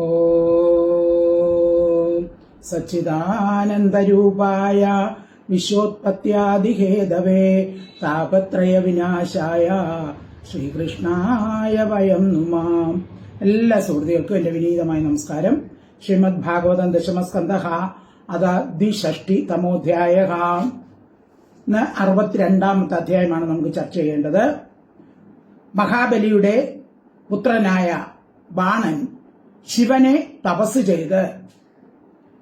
ഓം സച്ചിദാനന്ദരൂപായ വിശ്വോത്പത്യാദിഹേതവേ താപത്രയ വിനാശായ ശ്രീകൃഷ്ണായ വയം നുമാം. എല്ലാ സുഹൃത്തുക്കൾക്കും എന്റെ വിനീതമായ നമസ്കാരം. ശ്രീമദ് ഭാഗവതം ദശമസ്കന്ധ അത ദ്വിഷഷ്ടി തമോധ്യായ അറുപത്തിരണ്ടാമത്തെ അധ്യായമാണ് നമുക്ക് ചർച്ച ചെയ്യേണ്ടത്. മഹാബലിയുടെ പുത്രനായ ബാണൻ ശിവനെ തപസ് ചെയ്ത്.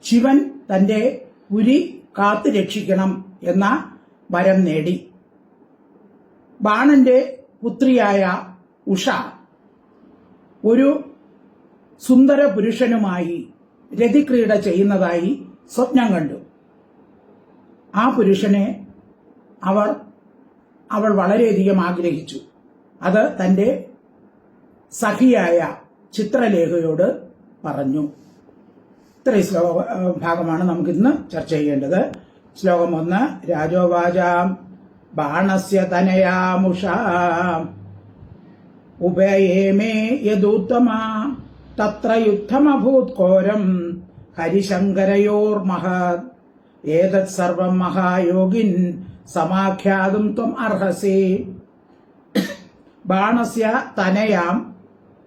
ശിവൻ തന്റെ പുരി കാത്തു രക്ഷിക്കണം എന്ന വരം നേടി. ബാണന്റെ പുത്രിയായ ഉഷ ഒരു സുന്ദര പുരുഷനുമായി രതിക്രീഡ ചെയ്യുന്നതായി സ്വപ്നം കണ്ടു. ആ പുരുഷനെ അവർ അവൾ വളരെയധികം ആഗ്രഹിച്ചു. അത് തന്റെ സഖിയായ ചിത്രലേഖയോട് പറഞ്ഞു. ഇത്രയും ശ്ലോക ഭാഗമാണ് നമുക്ക് ഇന്ന് ചർച്ച ചെയ്യേണ്ടത്. ശ്ലോകം ഒന്ന് രാജോവാചാം ബാണസ്യ തനയാമുഷ ഉഭയേമേ യദൂത്തമ തത്ര യുദ്ധമഭൂത് ഘോരം ഹരിശങ്കരയോർമഹത് ഏതത് സർവം മഹായോഗിൻ സമാഖ്യാതും ത്വം അർഹസി. ബാണസ്യ തനയാം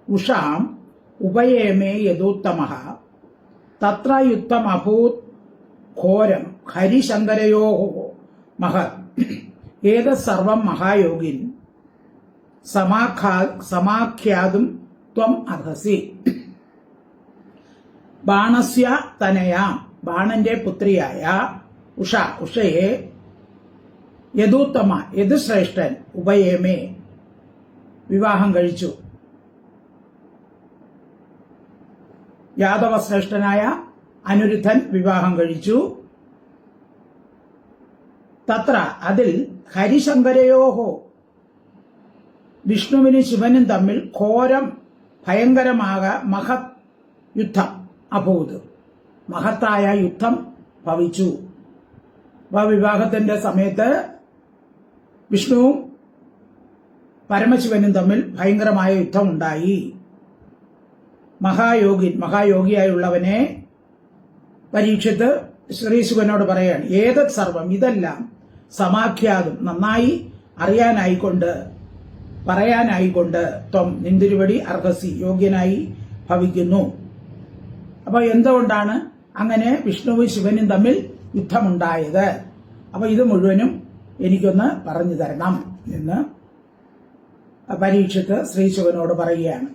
ഉഷാം ഉപയേമേ യഥോത്തമ തത്ര യുദ്ധമഭൂത് ഘോരം ഹരിശങ്കരയോ മഹത് ഏതത് സർവം മഹായോഗിൻ. സമാഖ്യാതും ത്വം അർഹസി. ബാണസ്യ തനയാം. ബാണന്റെ പുത്രിയായ ഉഷ ഉഷയെ യഥൂത്തമ യഥുശ്രേഷ്ഠൻ ഉപയേമേ വിവാഹം കഴിച്ചു. യാദവശ്രേഷ്ഠനായ അനിരുദ്ധൻ വിവാഹം കഴിച്ചു. തത്ര അതിൽ ഹരിശങ്കരയോഹോ വിഷ്ണുവിനും ശിവനും തമ്മിൽ ഘോരം ഭയങ്കരമാക മഹത് യുദ്ധം അഭൂത്. മഹത്തായ യുദ്ധം ഭവിച്ചു. വിവാഹത്തിന്റെ സമയത്ത് വിഷ്ണുവും പരമശിവനും തമ്മിൽ ഭയങ്കരമായ യുദ്ധമുണ്ടായി മഹായോഗിൻ മഹായോഗിയായുള്ളവനെ പരീക്ഷത്ത് ശ്രീശിവനോട് പറയാണ് ഏതത് സർവം? ഇതെല്ലാം സമാഖ്യാതും നന്നായി അറിയാനായിക്കൊണ്ട് പറയാനായിക്കൊണ്ട് ത്വം നിന്തിരുവടി അർഹസി യോഗ്യനായി ഭവിക്കുന്നു. അപ്പോൾ എന്തുകൊണ്ടാണ് അങ്ങനെ വിഷ്ണുവും ശിവനും തമ്മിൽ യുദ്ധമുണ്ടായത്? അപ്പോൾ ഇത് മുഴുവനും എനിക്കൊന്ന് പറഞ്ഞു തരണം എന്ന് പരീക്ഷത്ത് ശ്രീശിവനോട് പറയുകയാണ്.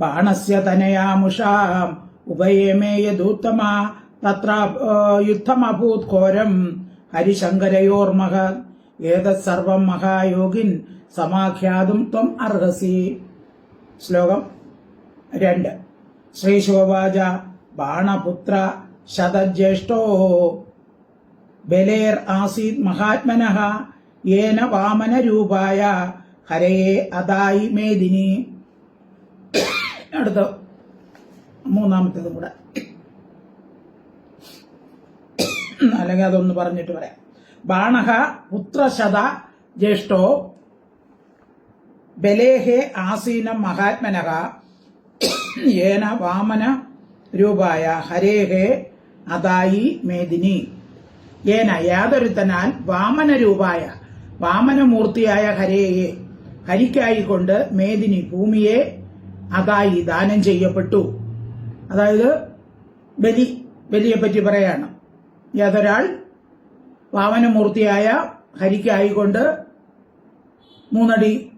ബാണസ്യ തനയാമുഷാം. ഉഭയമേയ ദൂത്തമാ തത്ര യുദ്ധമഭൂത് ഘോരം. ഹരിശങ്കരയോർമഹ. ഏതത് സർവം മഹായോഗിൻ സമാഖ്യാതും ത്വം അർഹസി. ശ്ലോകം രണ്ട്. ശ്രീശോവാച ബാണപുത്ര ശതജ്യേഷ്ഠോ. ബലേർ ആസീത് മഹാത്മനഹ. യേന വാമനരൂപായ. ഹരയെ അതായി മേദിനി. അടുത്ത മൂന്നാമത്തേതും കൂടെ. അല്ലെങ്കിൽ അതൊന്ന് പറഞ്ഞിട്ട് പറയാം. ബാണഹ പുത്രശത ജ്യേഷ്ഠോ ബലേഹെ ആസീനം മഹാത്മനഹ ഏന വാമന രൂപായ ഹരേഹെ അതായി മേദിനി. ഏന യാതൊരുത്തനാൽ വാമന രൂപായ വാമനമൂർത്തിയായ ഹരേയെ ഹരിക്കായിക്കൊണ്ട് മേദിനി ഭൂമിയെ അതായി ദാനം ചെയ്യപ്പെട്ടു. അതായത് ബലി ബലിയെ പറ്റി പറയാണ്. യാതൊരാൾ വാമനമൂർത്തിയായ ഹരിക്കായിക്കൊണ്ട് മൂന്നടി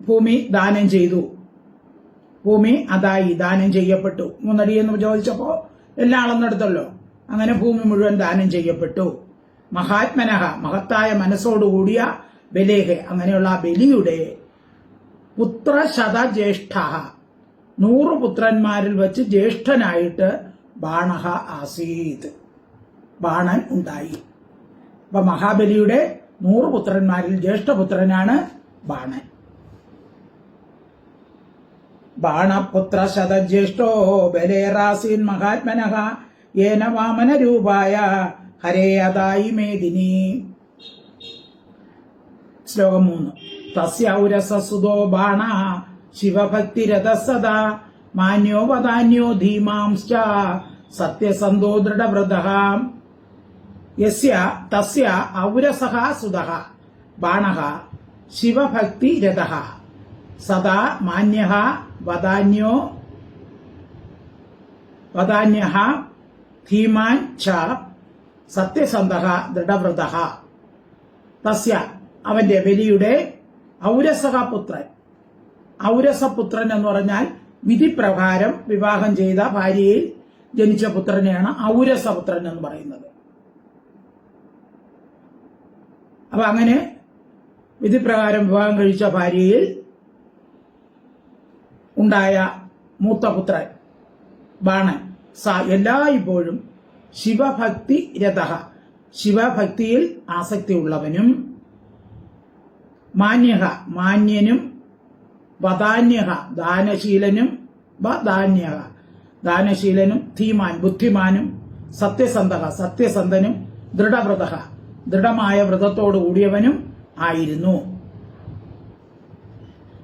ഭൂമി ദാനം ചെയ്തു. ഭൂമി അതായി ദാനം ചെയ്യപ്പെട്ടു. മൂന്നടി എന്ന് ചോദിച്ചപ്പോ എല്ലാ അളന്നെടുത്തല്ലോ അങ്ങനെ ഭൂമി മുഴുവൻ ദാനം ചെയ്യപ്പെട്ടു. മഹാത്മനഹ മഹത്തായ മനസ്സോടുകൂടിയ ബലേഹ അങ്ങനെയുള്ള ബലിയുടെ പുത്രശത ജ്യേഷ്ഠ നൂറ് പുത്രന്മാരിൽ വെച്ച് ജ്യേഷ്ഠനായിട്ട് ബാണഹ ആസീത്. ബാണൻ ഉണ്ടായി. അപ്പൊ മഹാബലിയുടെ നൂറ് പുത്രന്മാരിൽ ജ്യേഷ്ഠപുത്രനാണ് ബാണൻ. ബാണപുത്ര ശതജ്യേഷ്ഠോ ബലേറാസീൻ മഹാത്മനഹ ഏന വാമന രൂപായ ഹരേ അതായി മേദിനി. ശ്ലോകം മൂന്ന്. തസ്യൗരസുതോ ബാണ ശിവഭക്തിരഥ സദാ മാന്യോ വദാന്യോ ധീമാംശ്ച സത്യസന്ധോ ദൃഢവ്രത. യസ്യ തസ്യ ഔരസഹ സുതഹ ബാണ ശിവഭക്തിരഥ. സദാ മാന്യ വദാന്യോ വദാന്യഃ ധീമാൻ ച സത്യസന്ധ ദൃഢവ്രതഃ. തസ്യ അവന്റെ ബലിയുടെ ഔരസഹ പുത്രൻ. ഔരസപുത്രൻ എന്ന് പറഞ്ഞാൽ വിധിപ്രകാരം വിവാഹം ചെയ്ത ഭാര്യയിൽ ജനിച്ച പുത്രനെയാണ് ഔരസപുത്രൻ എന്ന് പറയുന്നത്. അപ്പൊ അങ്ങനെ വിധിപ്രകാരം വിവാഹം കഴിച്ച ഭാര്യയിൽ ഉണ്ടായ മൂത്ത പുത്രൻ ബാണൻ സ എല്ലായ്പ്പോഴും ശിവഭക്തി രഥ ശിവഭക്തിയിൽ ആസക്തിയുള്ളവനും മാന്യഹ മാന്യനും വദാന്യഹ ദാനശീലനും വദാന്യഹ. ദാനശീലനും ധീമാൻ ബുദ്ധിമാനും സത്യസന്ധക സത്യസന്ധനും ദൃഢവ്രത ദൃഢമായ വ്രതത്തോടു കൂടിയവനും ആയിരുന്നു.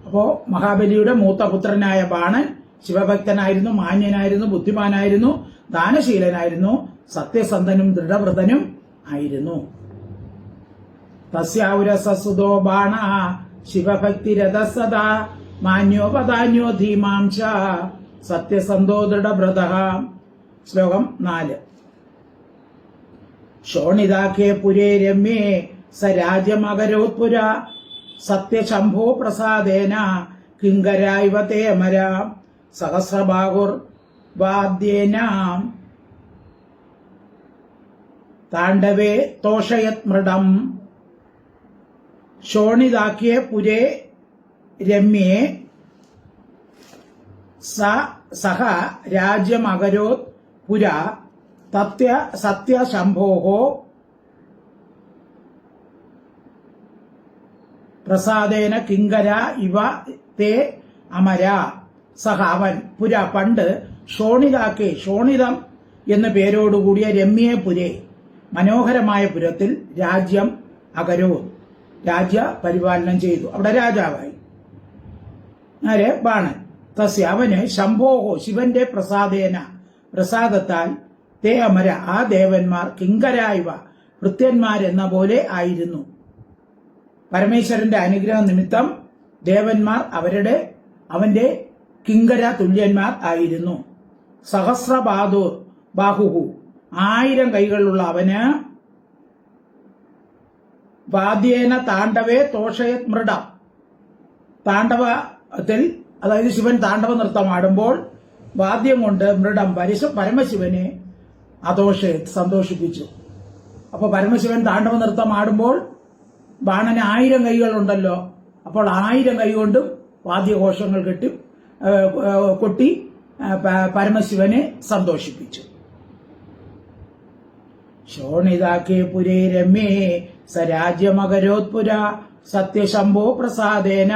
അപ്പോ മഹാബലിയുടെ മൂത്തപുത്രനായ ബാണൻ ശിവഭക്തനായിരുന്നു മാന്യനായിരുന്നു ബുദ്ധിമാനായിരുന്നു ദാനശീലനായിരുന്നു സത്യസന്ധനും ദൃഢവ്രതനും ആയിരുന്നു. തസ്യാവുരസസുതോ ബാണ ശിവഭക്തിരഥ സദാ മാന്യോപദാന്യോ ധീമാംശ സത്യസന്ധോ ദൃഢവ്രത ശ്ലോകം നാല്. ശോണിതാഖ്യേ പുരേ രമ്യേ സ രാജ്യമകരോത്പുര സത്യശംഭോ പ്രസാദേന കിങ്കരായവ തേമര സഹസ്രബാഹുർ വാദ്യേന. താണ്ഡവേ തോഷയത് മൃഡം ശോണിതാഖ്യേ പുരേ രമ്യേ സഹ രാജ്യമകരോത് പുര തത്യ സത്യശംഭോഹോ പ്രസാദേന കിങ്കര ഇവ തേ അമര. സഹ അവൻ പുര പണ്ട് ഷോണിതാക്കെ ഷോണിതം എന്ന പേരോടുകൂടിയ രമ്യേ പുരേ. മനോഹരമായ പുരത്തിൽ രാജ്യം അകരോ. രാജ്യ പരിപാലനം ചെയ്തു. അവിടെ രാജാവായി. ബാണൻ. തസ്യ. അവന് ശംഭോഹോ ശിവന്റെ പ്രസാദേന. പ്രസാദത്താൽ തേ അമര. ആ ദേവന്മാർ കിങ്കരായവ. വൃത്യന്മാരെന്ന പോലെ ആയിരുന്നു. പരമേശ്വരന്റെ അനുഗ്രഹ നിമിത്തം ദേവന്മാർ അവരുടെ അവന്റെ കിങ്കര തുല്യന്മാർ ആയിരുന്നു. സഹസ്രബാദൂർ ബാഹുഹു. ആയിരം കൈകളുള്ള അവന് വാദ്യേന താണ്ഡവേ തോഷയത് മൃഡ താണ്ഡവത്തിൽ അതായത് ശിവൻ താണ്ഡവ നൃത്തം ആടുമ്പോൾ വാദ്യം കൊണ്ട് മൃഡം പരിശ പരമശിവനെ അതോഷ സന്തോഷിപ്പിച്ചു. അപ്പൊ പരമശിവൻ താണ്ഡവ നൃത്തം ആടുമ്പോൾ ബാണന് ആയിരം കൈകളുണ്ടല്ലോ അപ്പോൾ ആയിരം കൈ കൊണ്ടും വാദ്യഘോഷങ്ങൾ കെട്ടി കൊട്ടി പരമശിവനെ സന്തോഷിപ്പിച്ചു. ശോണിതാക്കേ പുരേ രമ്യേ സരാജ്യമകരോത്പുര രാജ്യമകരോത്പുര സത്യശംഭോ പ്രസാദേന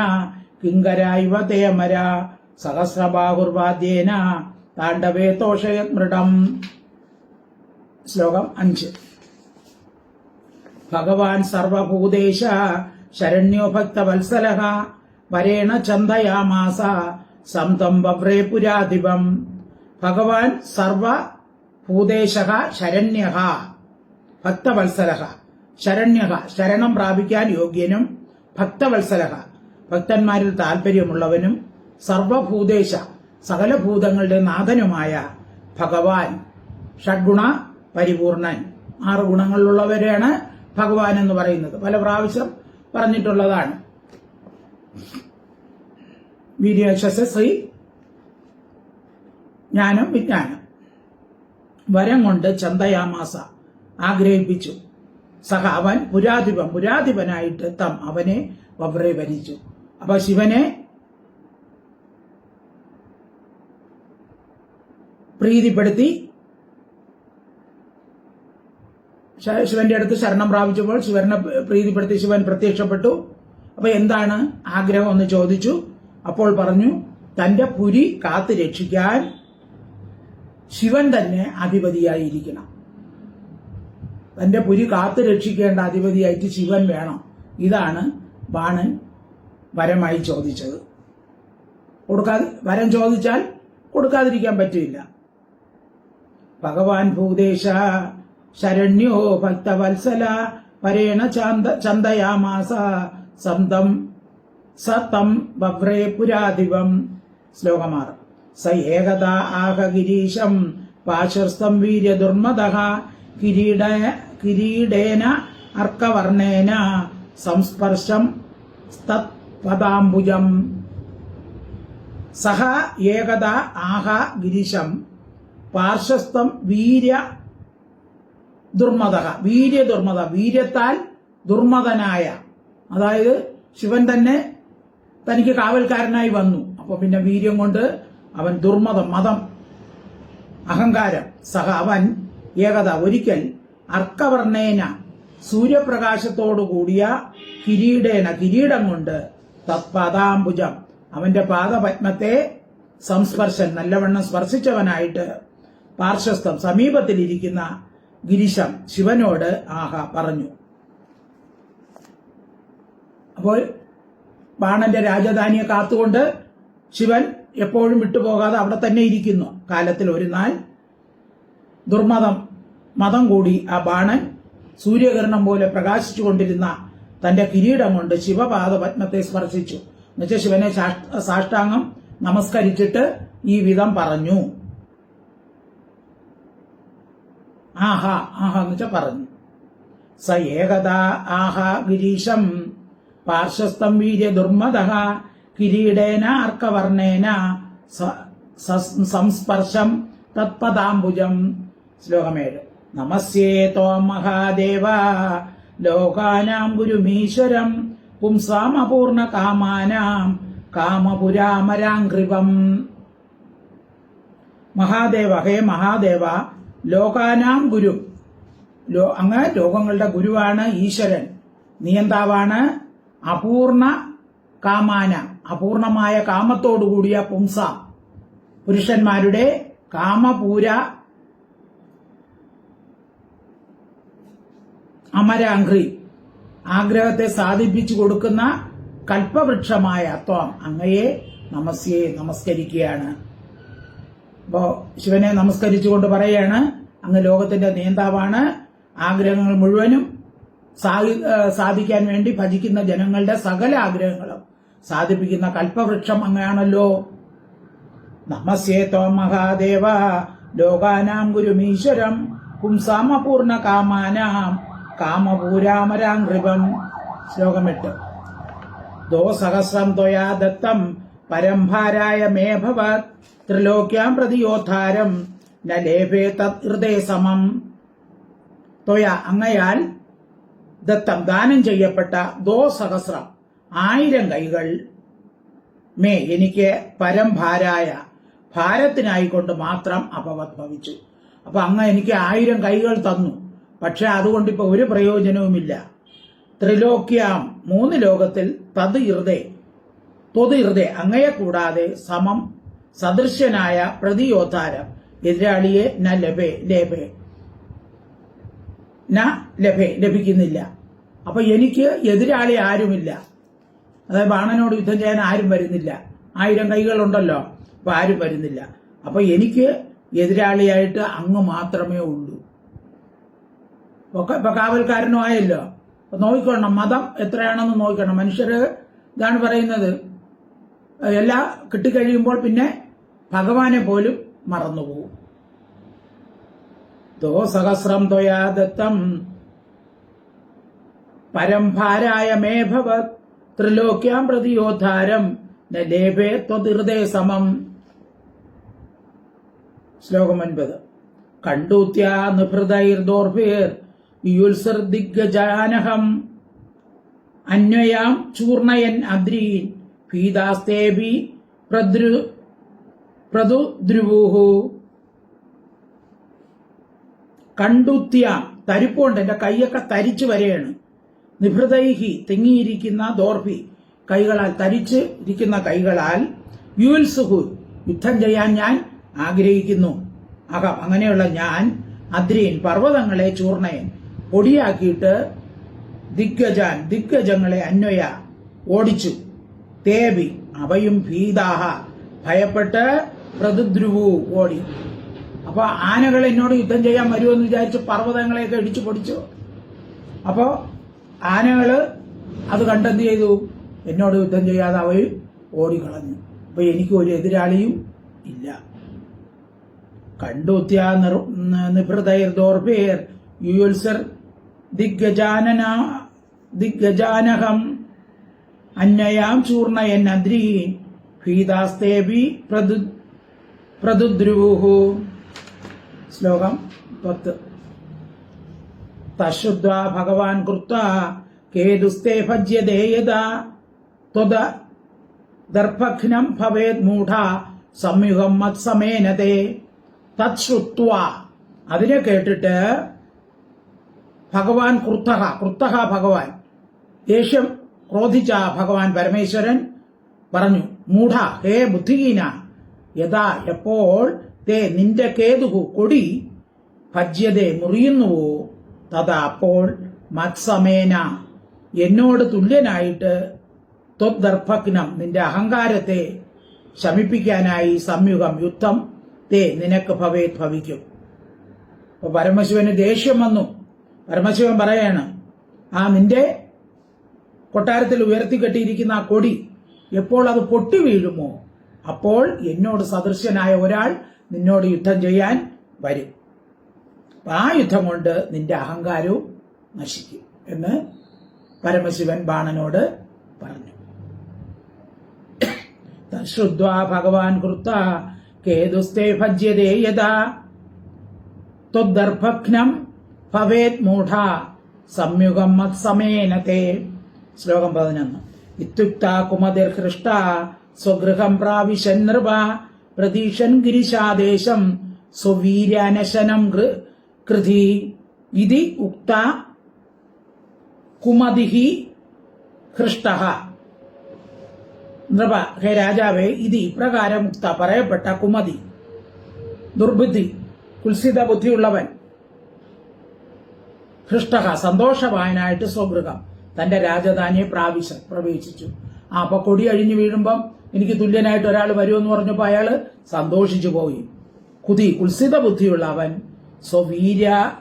തേമര സഹസ്രബാഹുർവാദ്യേന താണ്ഡവേ തോഷയത് ശ്ലോകം അഞ്ച്. ഭഗവാൻ സർവഭൂതേശ ശരണ്യോ ഭക്തവത്സല വരേണ ചന്തയാമാസ സംതം വവ്രേ പുരാധിപം ഭഗവാൻ സർവഭൂതേശ ശരണ്യ ഭക്തവത്സല ശരണ്യ ശരണം പ്രാപിക്കാൻ യോഗ്യനും ഭക്തവത്സല ഭക്തന്മാരിൽ താല്പര്യമുള്ളവനും സർവഭൂതേശ സകല ഭൂതങ്ങളുടെ നാഥനുമായ ഭഗവാൻ ഷഡ്ഗുണ പരിപൂർണൻ. ആറ് ഗുണങ്ങളുള്ളവരെയാണ് ഭഗവാൻ എന്ന് പറയുന്നത്. പല പ്രാവശ്യം പറഞ്ഞിട്ടുള്ളതാണ്. ശ്രീ ജ്ഞാനം വിജ്ഞാനം. വരം കൊണ്ട് ചന്തയാമാസ ആഗ്രഹിപ്പിച്ചു. സഹ അവൻ പുരാധിപൻ പുരാധിപനായിട്ട് തം അവനെ വവ്രെ ഭരിച്ചു. അപ്പൊ ശിവനെ പ്രീതിപ്പെടുത്തി ശിവന്റെ അടുത്ത് ശരണം പ്രാപിച്ചപ്പോൾ ശിവനെ പ്രീതിപ്പെടുത്തി ശിവൻ പ്രത്യക്ഷപ്പെട്ടു. അപ്പൊ എന്താണ് ആഗ്രഹം എന്ന് ചോദിച്ചു. അപ്പോൾ പറഞ്ഞു തന്റെ പുരി കാത്തു രക്ഷിക്കാൻ ശിവൻ തന്നെ അധിപതിയായിരിക്കണം. തന്റെ പുരി കാത്തു രക്ഷിക്കേണ്ട അധിപതിയായിട്ട് ശിവൻ വേണം. ഇതാണ് ബാണൻ വരമായി ചോദിച്ചത്. കൊടുക്കാതെ വരം ചോദിച്ചാൽ കൊടുക്കാതിരിക്കാൻ പറ്റില്ല. ഭഗവാൻ ഭൂദേശ ശരണ്യോ ഭക്തവത്സല പരേണ ചാന്ത ചന്തയാമാസ സന്തം സതം വവ്രേ പുരാധിപം. ശ്ലോകമാർ സ ഏകത ആഹ ഗിരീശം പാശസ്തം വീര്യദുർമദ കിരീട കിരീടേന അർക്കവർണേന സംസ്പർശം പദാംബുജം. സഹ ഏകത ആഹ ഗിരീശം. പാർശ്വസ്ഥം വീര്യ ദുർമത വീര്യ ദുർമത വീര്യത്താൽ ദുർമതനായ അതായത് ശിവൻ തന്നെ തനിക്ക് കാവൽക്കാരനായി വന്നു. അപ്പൊ പിന്നെ വീര്യം കൊണ്ട് അവൻ ദുർമതം മതം അഹങ്കാരം. സഹ അവൻ ഏകത ഒരിക്കൽ അർക്കവർണേന സൂര്യപ്രകാശത്തോടു കൂടിയ കിരീടേന കിരീടം കൊണ്ട് തത്പദാംബുജം അവന്റെ പാദപത്മത്തെ സംസ്പർശൻ നല്ലവണ്ണം സ്പർശിച്ചവനായിട്ട് പാർശ്വസ്ഥം സമീപത്തിലിരിക്കുന്ന ഗിരിശം ശിവനോട് ആഹ പറഞ്ഞു. അപ്പോൾ ബാണന്റെ രാജധാനിയെ കാത്തുകൊണ്ട് ശിവൻ എപ്പോഴും വിട്ടുപോകാതെ അവിടെ തന്നെ ഇരിക്കുന്നു. കാലത്തിൽ ഒരു നാൾ ദുർമതം മതം കൂടി ആ ബാണൻ സൂര്യകിരണം പോലെ പ്രകാശിച്ചുകൊണ്ടിരുന്ന തന്റെ കിരീടം കൊണ്ട് ശിവപാദ പത്മത്തെ സ്പർശിച്ചു. എന്നുവെച്ചാൽ ശിവനെ സാഷ്ട- സാഷ്ടാംഗം നമസ്കരിച്ചിട്ട് ഈ വിധം പറഞ്ഞു. ആഹ ആഹ എന്ന് വെച്ചാൽ പറഞ്ഞു. സ ഏകദാ ആഹ ഗിരീശം പാർശ്വസ്ഥം വീര്യ ദുർമദ കിരീടേന അർക്കവർണേന സംസ്പർശം തത്പദാംബുജം. ശ്ലോകമേഴ് നമസ്യേ തോം മഹാദേവ ലോകാനാം ഗുരുമീശ്വരം പുംസാമപൂർണ കാമാനാം കാമപുരാമരാംഘ്രിപം മഹാദേവ ഹേ മഹാദേവ ലോകാനാം ഗുരു. ലോ അങ്ങ് ലോകങ്ങളുടെ ഗുരുവാണ് ഈശ്വരൻ. നിയന്താവാണ് അപൂർണ കാമാന അപൂർണമായ കാമത്തോടുകൂടിയ പുംസ. പുരുഷന്മാരുടെ കാമപൂര അമരാംഘ്രി ആഗ്രഹത്തെ സാധിപ്പിച്ചു കൊടുക്കുന്ന കൽപ്പവൃക്ഷമായ ത്വം അങ്ങയെ നമസ്യേ നമസ്കരിക്കുകയാണ്. അപ്പോ ശിവനെ നമസ്കരിച്ചുകൊണ്ട് പറയാണ് അങ്ങ് ലോകത്തിന്റെ നേതാവാണ്. ആഗ്രഹങ്ങൾ മുഴുവനും സാധിക്കാൻ വേണ്ടി ഭജിക്കുന്ന ജനങ്ങളുടെ സകല ആഗ്രഹങ്ങളും സാധിപ്പിക്കുന്ന കൽപ്പവൃക്ഷം അങ്ങയാണല്ലോ. നമസ്യേ ത്വം മഹാദേവ ലോകാനാം ഗുരുമീശ്വരം പുംസാമപൂർണ കാമാനാം കാമപൂരാമരാംഘൃപം ശ്ലോകമെട്ട് ദോസഹസ്രം ത്വയാ ദത്തം പരംഭാരായ മേ ഭവത് ത്രിലോക്യാം പ്രതിയോദ്ധാരം. നലേഭേ ലേഭേ തത് സമം. ത്വയ അങ്ങയാൽ ദത്തം ദാനം ചെയ്യപ്പെട്ട ദോസഹസ്രം ആയിരം കൈകൾ. മേ എനിക്ക് പരംഭാരായ ഭാരത്തിനായിക്കൊണ്ട് മാത്രം അപവത് ഭവിച്ചു അപ്പൊ അങ്ങ് എനിക്ക് ആയിരം കൈകൾ തന്നു. പക്ഷെ അതുകൊണ്ട് ഇപ്പൊ ഒരു പ്രയോജനവുമില്ല. ത്രിലോക്യാം മൂന്ന് ലോകത്തിൽ തത് ഹൃദയ തൊത് അങ്ങയെ കൂടാതെ സമം സദൃശ്യനായ പ്രതിയോദ്ധാരം എതിരാളിയെ ന ലഭേ ലഭേ ന ലഭേ ലഭിക്കുന്നില്ല. അപ്പൊ എനിക്ക് എതിരാളി ആരുമില്ല. അതായത് ബാണനോട് യുദ്ധം ചെയ്യാൻ ആരും വരുന്നില്ല. ആയിരം കൈകളുണ്ടല്ലോ അപ്പൊ ആരും വരുന്നില്ല. അപ്പൊ എനിക്ക് എതിരാളിയായിട്ട് അങ്ങ് മാത്രമേ ഉള്ളൂ. ഒക്കെ ഇപ്പൊ കാവൽക്കാരനും ആയല്ലോ. അപ്പൊ നോക്കിക്കൊള്ളണം മതം എത്രയാണെന്ന് നോക്കണം മനുഷ്യര് ഇതാണ് പറയുന്നത്. എല്ലാം കിട്ടിക്കഴിയുമ്പോൾ പിന്നെ ഭഗവാനെ പോലും മറന്നുപോകും. ദോസഹസ്രം ത്വയാ ദത്തം പരംഭാരായ മേ ഭവ ത്രിലോക്യാം പ്രതിയോദ്ധാരം. ലേഭേ സമം. ശ്ലോകം ഒൻപത്. കണ്ടൂത്യ നിഭൃതൈർദോർഭിർ. യുത്സർ ദിഗ്ഗജാനഹം അന്വയാം ചൂർണയൻ അദ്രീൻ. ഭീതാസ്തേബി പ്രദ്രു പ്രതുദ്രുവൂഹു. കണ്ടുത്യ. തരിപ്പുണ്ട്. എന്റെ കൈയൊക്കെ തരിച്ചു വരെയാണ്. നിഭൃതൈഹി തെങ്ങിയിരിക്കുന്ന ദോർഭി കൈകളാൽ തരിച്ച് ഇരിക്കുന്ന കൈകളാൽ യുൽസുഹു. യുദ്ധം ചെയ്യാൻ ഞാൻ ആഗ്രഹിക്കുന്നു. അകം. അങ്ങനെയുള്ള ഞാൻ അദ്രീൻ പർവതങ്ങളെ ചൂർണയൻ. പൊടിയാക്കിയിട്ട് ദിഗ്ഗജാൻ ദിഗ്ഗജങ്ങളെ അന്വയ ഓടിച്ചു. തേബി അവയും ഭീതാഹ ഭയപ്പെട്ട് പ്രതിദ്രുവു ഓടി. അപ്പോൾ ആനകൾ എന്നോട് യുദ്ധം ചെയ്യാൻ വരുമെന്ന് വിചാരിച്ച് പർവതങ്ങളെയൊക്കെ ഇടിച്ചു പൊടിച്ചു. അപ്പോ ആനകൾ അത് കണ്ടെന്ത് ചെയ്തു? എന്നോട് യുദ്ധം ചെയ്യാതെ അവർ ഓടിക്കളഞ്ഞു. അപ്പോൾ എനിക്ക് ഒരു എതിരാളിയും ഇല്ല. കണ്ടുത്യ നിഭൃതൈർദോർഭേർ യുയുത്സർ ദിഗ്ഗജാനന ദിഗ്ഗജാനഹം അന്യയാം ചൂർണയൻ അദ്രീൻ ഭീതാസ്തേബി പ്രദു പ്രദുദ്രുവുഹു ശ്ലോകം പത്ത്. തശുദ്ധ ഭഗവാൻ കൃത്വ കേതുസ്തേ ഭജ്യതേ യഥാ. ത്വത ദർഭഘ്നം ഭവേത് മൂഢ സംയുഗം മത്സമേനതേ. തത് ശ്രുത്വ. അതിനെ കേട്ടിട്ട് ഭഗവാൻ കൃത്തഹ കൃത്തഹ ഭഗവാൻ. ദേഷ്യം ക്രോധിച്ച ഭഗവാൻ പരമേശ്വരൻ പറഞ്ഞു മൂഢ ഹേ ബുദ്ധിഹീന യഥാ എപ്പോൾ തേ നിന്റെ കേതുഹു കൊടി ഭജ്യതെ മുറിയുന്നുവോ തഥാ അപ്പോൾ മത്സമേന. എന്നോട് തുല്യനായിട്ട് ത്വദർഭഗ്നം നിന്റെ അഹങ്കാരത്തെ ശമിപ്പിക്കാനായി സംയുഗം യുദ്ധം തേ നിനക്ക് ഭവേത് ഭവിക്കും. പരമശിവന് ദേഷ്യം വന്നു. പരമശിവൻ പറയാണ് ആ നിന്റെ കൊട്ടാരത്തിൽ ഉയർത്തിക്കെട്ടിയിരിക്കുന്ന ആ കൊടി എപ്പോൾ അത് പൊട്ടി വീഴുമോ? അപ്പോൾ എന്നോട് സദൃശ്യനായ ഒരാൾ നിന്നോട് യുദ്ധം ചെയ്യാൻ വരും. ആ യുദ്ധം കൊണ്ട് നിന്റെ അഹങ്കാരവും നശിക്കും എന്ന് പരമശിവൻ ബാണനോട് പറഞ്ഞു. തശ്രുദ്വാ ഭഗവാൻ കൃത്ത കേതുസ്തേ ഭജ്യതേ യഥാ ത്വദർഭഗ്നം ഭവേത് മൂഢ സംയുഗം മത്സമേനത്തെ ശ്ലോകം പതിനൊന്ന്. ഇത്യുക്ത കുമതിർ ഹൃഷ്ട സ്വഗൃഹം പ്രാവിശൻ നൃപ. പ്രതീക്ഷൻ ഗിരിശാദേശം സ്വവീര്യാനശനം കൃതി. ഇതി ഉക്ത കുമതിഹി ഹൃഷ്ട. നൃപ. ഹേ രാജാവേ ഇത് ഇപ്രകാരം ഉക്ത പറയപ്പെട്ട കുമതി. ദുർബുദ്ധി കുൽസിത ബുദ്ധിയുള്ളവൻ. ഹൃഷ്ടക സന്തോഷവാനായിട്ട് സ്വഗൃഹം തന്റെ രാജധാനിയെ പ്രാപിച്ച പ്രവേശിച്ചു. ആ അപ്പൊ കൊടി അഴിഞ്ഞു വീഴുമ്പം എനിക്ക് തുല്യനായിട്ട് ഒരാൾ വരുമെന്ന് പറഞ്ഞപ്പോ അയാൾ സന്തോഷിച്ചു പോയി. കുതി കുൽസിത ബുദ്ധിയുള്ള അവൻ സ്വവീര്യ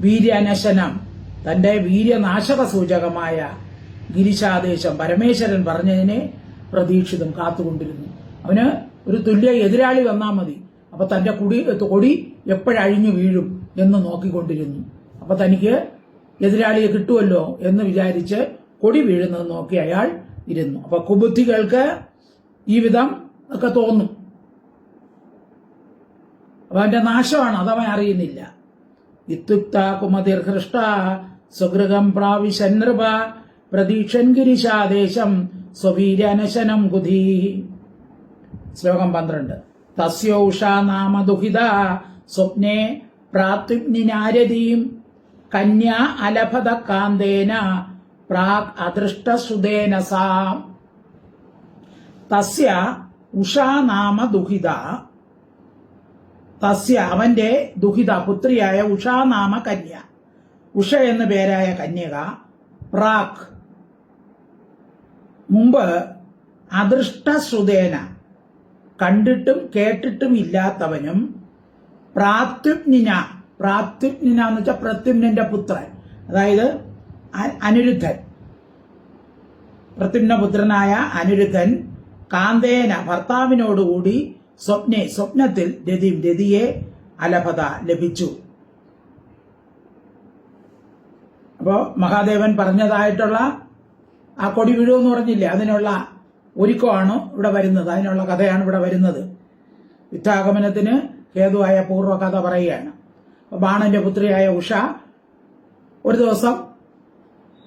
വീര്യനശനം തന്റെ വീര്യനാശക സൂചകമായ ഗിരിശാദേശം പരമേശ്വരൻ പറഞ്ഞതിനെ പ്രതീക്ഷിതം കാത്തുകൊണ്ടിരുന്നു. അവന് ഒരു തുല്യ എതിരാളി വന്നാൽ മതി. അപ്പൊ തന്റെ കുടി കൊടി എപ്പോഴഴിഞ്ഞു വീഴും എന്ന് നോക്കിക്കൊണ്ടിരുന്നു. അപ്പൊ തനിക്ക് എതിരാളിയെ കിട്ടുമല്ലോ എന്ന് വിചാരിച്ച് കൊടി വീഴുന്നത് നോക്കി അയാൾ ഇരുന്നു. അപ്പൊ കുബുദ്ധികൾക്ക് ഈ വിധം ഒക്കെ തോന്നും. അപ്പൊ അവന്റെ നാശമാണ് അതവൻ അറിയുന്നില്ല. ഇത്യുക്ത കുമതിർ ഹൃഷ്ട സ്വഗൃഹം പ്രാവിശൻ നൃപ പ്രതീക്ഷൻ ഗിരിശാദേശം സ്വവീര്യനശനം കുധി. ശ്ലോകം പന്ത്രണ്ട്. തസ്യോഷ നാമ ദുഹിത സ്വപ്നെ പ്രാത്യുഗ്നിനാരദീം കന്യാ അലഭത കാന്തേന പ്രാഗ് അദൃഷ്ടസുതേന സാ. തസ്യ ഉഷാ നാമ ദുഹിത. തസ്യ അവന്റെ ദുഹിത പുത്രിയായ ഉഷാനാമ കന്യ. ഉഷ എന്ന പേരായ കന്യക പ്രാക്. മുമ്പ് അദൃഷ്ടശ്രുതേന കണ്ടിട്ടും കേട്ടിട്ടും ഇല്ലാത്തവനും പ്രാത്യുജ്ഞിന പ്രാത്യുജ്ഞിന എന്ന് വെച്ചാൽ പ്രത്യുമ്നന്റെ പുത്രൻ. അതായത് അനിരുദ്ധൻ. പ്രത്യുമ്ന പുത്രനായ അനിരുദ്ധൻ കാന്തേന ഭർത്താവിനോടുകൂടി സ്വപ്നെ സ്വപ്നത്തിൽ രതിം രതിയെ അലഭത ലഭിച്ചു. അപ്പോ മഹാദേവൻ പറഞ്ഞതായിട്ടുള്ള ആ കൊടി വീഴുമെന്ന് പറഞ്ഞില്ലേ? അതിനുള്ള ഒരുക്കമാണ് ഇവിടെ വരുന്നത്. അതിനുള്ള കഥയാണ് ഇവിടെ വരുന്നത്. യുദ്ധാഗമനത്തിന് ഹേതുവായ പൂർവ കഥ പറയുകയാണ്. ബാണന്റെ പുത്രിയായ ഉഷ ഒരു ദിവസം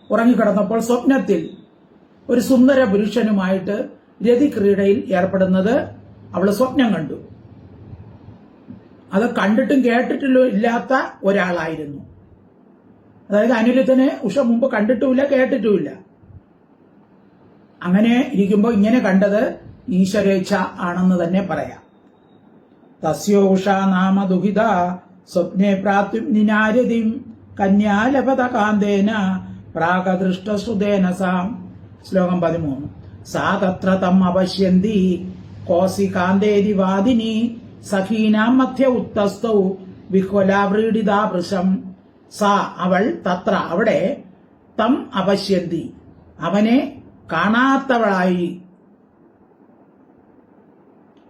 ഉറങ്ങിക്കിടന്നപ്പോൾ സ്വപ്നത്തിൽ ഒരു സുന്ദര പുരുഷനുമായിട്ട് രതിക്രീഡയിൽ ഏർപ്പെടുന്നത് അവൾ സ്വപ്നം കണ്ടു. അത് കണ്ടിട്ടും കേട്ടിട്ടും ഇല്ലാത്ത ഒരാളായിരുന്നു. അതായത് അനിരുദ്ധനെ ഉഷ മുമ്പ് കണ്ടിട്ടുമില്ല കേട്ടിട്ടുമില്ല. അങ്ങനെ ഇരിക്കുമ്പോൾ ഇങ്ങനെ കണ്ടത് ഈശ്വരേച്ഛ ആണെന്ന് തന്നെ പറയാം. തസ്യോഷ നാമ ദുഹിത സ്വപ്നെ പ്രാത്യുനിനാരതിം കന്യാലപത കാന്തേന പ്രാഗദൃഷ്ടസുതേന സാം. ശ്ലോകം പതിമൂന്ന്. സാ തത്ര തം അപശ്യന്തി കോസി കാന്തേരി വാദിനി സഖീനാം മധ്യ ഉത്തസ്തൗ വിഹ്വലാവ്രീഡിതാവൃശം സാ അവൾ തത്ര അവിടെ തം അപശ്യന്തി. അവനെ കാണാത്തവളായി.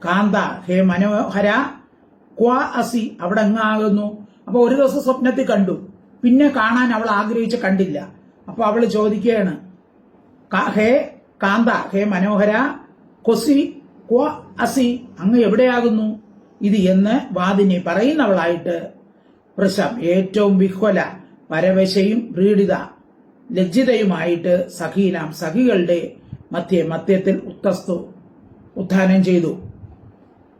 കാന്ത ഹേ മനോഹര ക്വാ അസി അവിടെ എങ്ങാകുന്നു അപ്പൊ ഒരു ദിവസം സ്വപ്നത്തിൽ കണ്ടു. പിന്നെ കാണാൻ അവൾ ആഗ്രഹിച്ച് കണ്ടില്ല. അപ്പൊ അവൾ ചോദിക്കുകയാണ് "കാ- ഹേ കാന്ത ഹേ മനോഹര കൊസി ക്വ അസി അങ്ങ് എവിടെയാകുന്നു? ഇത് എന്ന് വാദിനി പറയുന്നവളായിട്ട് വൃഷം ഏറ്റവും വിഹ്വല പരവശയും പ്രീഡിത ലജ്ജിതയുമായിട്ട് സഖീനാം സഖികളുടെ മധ്യ മധ്യത്തിൽ ഉത്തസ്തു ഉത്ഥാനം ചെയ്തു.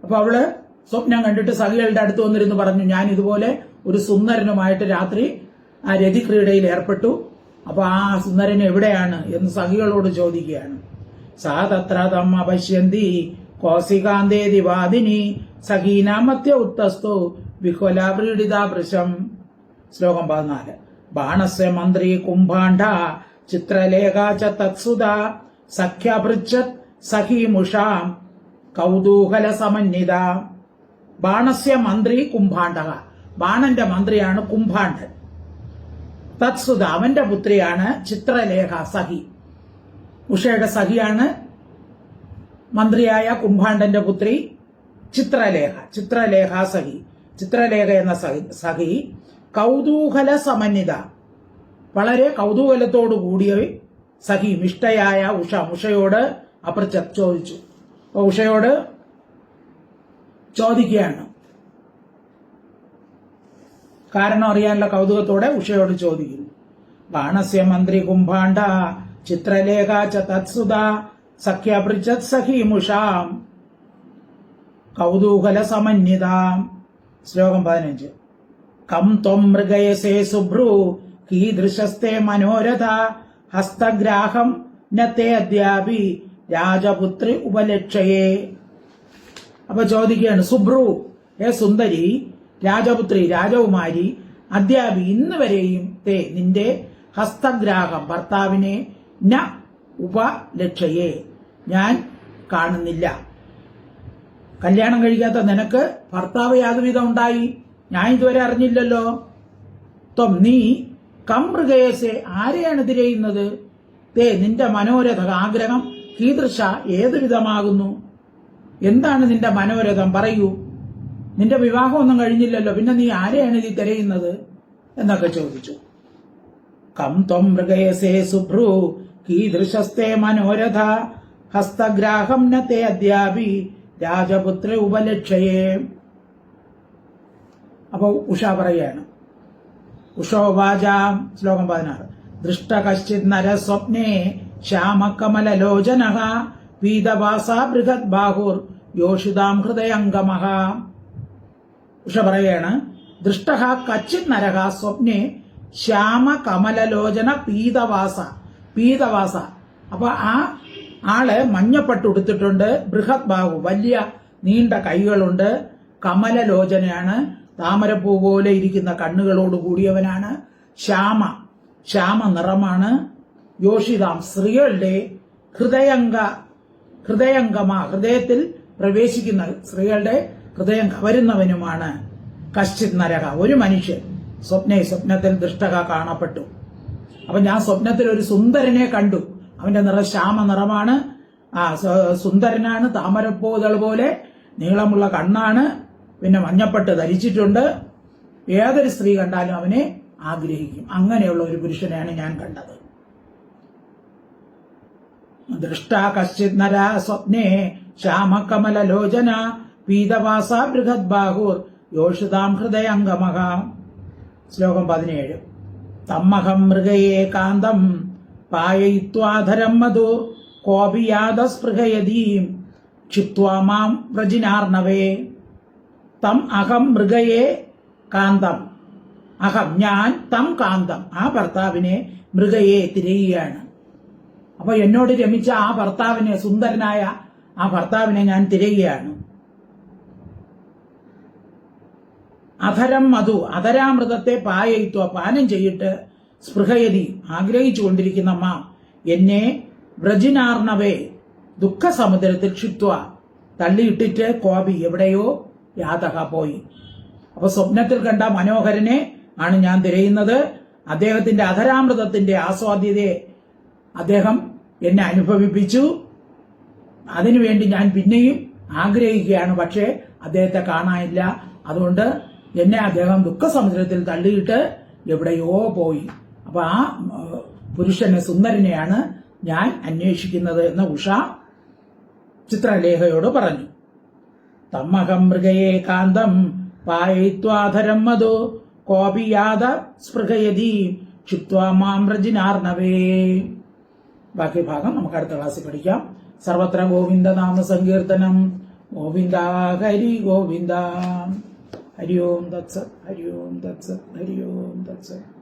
അപ്പൊ അവൾ സ്വപ്നം കണ്ടിട്ട് സഖികളുടെ അടുത്ത് വന്നിരുന്നു പറഞ്ഞു ഞാൻ ഇതുപോലെ ഒരു സുന്ദരനുമായിട്ട് രാത്രി ആ രതിക്രീഡയിൽ ഏർപ്പെട്ടു. അപ്പൊ ആ സുന്ദരൻ എവിടെയാണ്? എന്ന് സഖികളോട് ചോദിക്കുകയാണ്. സാ തത്ര തം അപശ്യന്തി കോസികാന്തേതി വാദിനി സഖീനാമത്യ ഉത്തസ്തു വിഹ്വലാവ്രീഡിതാവൃശം ശ്ലോകം പതിനാല്. ബാണസ്യ മന്ത്രി കുംഭാണ്ഡ ചിത്രലേഖ ച തത്സുത സഖ്യഭൃച്ഛത് സഖീമുഷാം കൗതൂഹല സമന്വിത. ബാണസ്യ മന്ത്രി കുംഭാണ്ഡക ബാണന്റെ മന്ത്രിയാണ് കുംഭാണ്ഡൻ. തത്സുത അവന്റെ പുത്രിയാണ് ചിത്രലേഖ സഖി ഉഷയുടെ സഖിയാണ് മന്ത്രിയായ കുംഭാണ്ഡന്റെ പുത്രി ചിത്രലേഖ. ചിത്രലേഖ സഖി ചിത്രലേഖ എന്ന സഹി സഹി കൗതൂഹല സമന്വിത. വളരെ കൗതൂഹലത്തോടു കൂടിയ സഹി. മിഷ്ടയായ ഉഷ. ഉഷയോട് അപ്രച്ച ചോദിച്ചു. ഉഷയോട് ചോദിക്കുകയാണ്. കാരണം അറിയാനുള്ള കൗതുകത്തോടെ ഉഷയോട് ചോദിക്കുന്നു. ബാണസ്യ മന്ത്രി കുംഭാണ്ട ചിത്രലേഖ ച തത്സുത സഖ്യപൃച്ഛത് സഖീമുഷാം. കൗതൂഹല സമന്വിത. ശ്ലോകം പതിനഞ്ച്. കം ത്വം മൃഗയസേ സുഭ്രു കീദൃശസ്തേ മനോരഥ ഹസ്തഗ്രാഹം നത്തെ അദ്യാപി രാജപുത്രി ഉപലക്ഷയേ. അപ്പൊ ചോദിക്കുകയാണ് സുബ്രു ഏ സുന്ദരി രാജപുത്രി രാജകുമാരി അദ്യാപി ഇന്ന് വരെയും തേ നിന്റെ ഹസ്തഗ്രാഹം ഭർത്താവിനെ ന ഉപലക്ഷയെ ഞാൻ കാണുന്നില്ല. കല്യാണം കഴിക്കാത്ത നിനക്ക് ഭർത്താവ് യാതൊരുവിധം ഉണ്ടായി? ഞാൻ ഇതുവരെ അറിഞ്ഞില്ലല്ലോ. ത്വം നീ കമൃഗയസെ മൃഗയസെ ആരെയാണ് തിരയുന്നത്? തേ നിന്റെ മനോരഥ ആഗ്രഹം കീദൃശ ഏതു വിധമാകുന്നു എന്താണ് നിന്റെ മനോരഥം? പറയൂ. നിന്റെ വിവാഹമൊന്നും കഴിഞ്ഞില്ലല്ലോ. പിന്നെ നീ ആരെയാണ് ഇത് തിരയുന്നത്? എന്നൊക്കെ ചോദിച്ചു. കം ത്വം മൃഗയസേ സുഭ്രു കീദൃശസ്തേ മനോരഥ ഹസ്തഗ്രാഹം നത്തെ അധ്യാപി രാജപുത്ര ഉപലക്ഷയേ. അപ്പൊ ഉഷ പറയാണ്. ഉഷോവാചാം ശ്ലോകം പതിനാറ്. ദൃഷ്ട കശ്ചിത് നരസ്വപ്നേ ശ്യാമകമലലോചന പീതവാസാ ബൃഹത് ബാഹുർ യോഷിതാം ഹൃദയംഗമഹ. ഉഷ പറയാണ് ദൃഷ്ട കച്ചി നരക സ്വപ്നെ ശ്യാമകമലലോചന പീതവാസ പീതവാസ. അപ്പൊ ആ ആൾ മഞ്ഞപ്പട്ടുടുത്തിട്ടുണ്ട് ബൃഹത് ബാഹു. വലിയ നീണ്ട കൈകളുണ്ട് കമലലോചനയാണ്. താമരപ്പൂ പോലെ ഇരിക്കുന്ന കണ്ണുകളോട് കൂടിയവനാണ് ശ്യാമ. ശ്യാമ നിറമാണ് യോഷിതാം സ്ത്രീകളുടെ ഹൃദയംഗ ഹൃദയംഗമ ഹൃദയത്തിൽ പ്രവേശിക്കുന്ന സ്ത്രീകളുടെ ഹൃദയം കവരുന്നവനുമാണ് കശ്ചിത് നരക. ഒരു മനുഷ്യൻ സ്വപ്നെ സ്വപ്നത്തിൽ ദൃഷ്ടക കാണപ്പെട്ടു. അപ്പൊ ഞാൻ സ്വപ്നത്തിൽ ഒരു സുന്ദരനെ കണ്ടു. അവന്റെ നിറ ശ്യാമ നിറമാണ്. ആ സുന്ദരനാണ് താമരപ്പൂതൾ പോലെ നീളമുള്ള കണ്ണാണ്. പിന്നെ മഞ്ഞപ്പെട്ട് ധരിച്ചിട്ടുണ്ട്. ഏതൊരു സ്ത്രീ കണ്ടാലും അവനെ ആഗ്രഹിക്കും. അങ്ങനെയുള്ള ഒരു പുരുഷനെയാണ് ഞാൻ കണ്ടത്. ദൃഷ്ടാ കശ്ചിത് നര സ്വപ്നെ ശ്യാമകമലലോചന പീതവാസ ബൃഹത് ബാഹുർ യോഷിതാം ഹൃദയംഗമഹ. ശ്ലോകം പതിനേഴ്. തമ്മഹം മൃഗയെ കാന്തം പായയിത്വാധരം മധു കോപി യാദസ്പൃഹയതീം ക്ഷിത്വാ മാം വ്രജിനാർണവേ. തം അഹം മൃഗയെ കാന്തം. അഹം ഞാൻ തം കാന്തം. ആ ഭർത്താവിനെ മൃഗയെ തിരയുകയാണ്. അപ്പൊ എന്നോട് രമിച്ച ആ ഭർത്താവിനെ സുന്ദരനായ ആ ഭർത്താവിനെ ഞാൻ തിരയുകയാണ്. അധരം മധു അധരാമൃതത്തെ പായയിത്വ പാനം ചെയ്തിട്ട് സ്പൃഹയതി ആഗ്രഹിച്ചു കൊണ്ടിരിക്കുന്ന അമ്മ എന്നെ വ്രജിനാർണവേ ദുഃഖസമുദ്രത്തിൽ ക്ഷിത്വ തള്ളിയിട്ടിട്ട് കോപി എവിടെയോ യാതക പോയി. അപ്പൊ സ്വപ്നത്തിൽ കണ്ട മനോഹരനെ ആണ് ഞാൻ തിരയുന്നത്. അദ്ദേഹത്തിന്റെ അധരാമൃതത്തിന്റെ ആസ്വാദ്യതയെ അദ്ദേഹം എന്നെ അനുഭവിപ്പിച്ചു. അതിനുവേണ്ടി ഞാൻ പിന്നെയും ആഗ്രഹിക്കുകയാണ്. പക്ഷേ അദ്ദേഹത്തെ കാണാനില്ല. അതുകൊണ്ട് എന്നെ അദ്ദേഹം ദുഃഖസമുദ്രത്തിൽ തള്ളിയിട്ട് എവിടെയോ പോയി. അപ്പൊ ആ പുരുഷനെ സുന്ദരനെയാണ് ഞാൻ അന്വേഷിക്കുന്നത് എന്ന് ഉഷ ചിത്രലേഖയോട് പറഞ്ഞു. തമ്മഹം മൃഗയെ കാന്തം പായിത്വാധരം മധു കോപിയാത സ്പൃഹയതി ക്ഷിപ്വാ മാം രജിനാർണവേ ബാക്കി ഭാഗം നമുക്ക് അടുത്ത ക്ലാസ്സിൽ പഠിക്കാം. സർവത്ര ഗോവിന്ദ നാമ സങ്കീർത്തനം ഗോവിന്ദ ഹരി ഗോവിന്ദ. ഹരി ഓം ദത്സ ഹരി ഓം ദത്സ ഹരി ഓം തത്സത്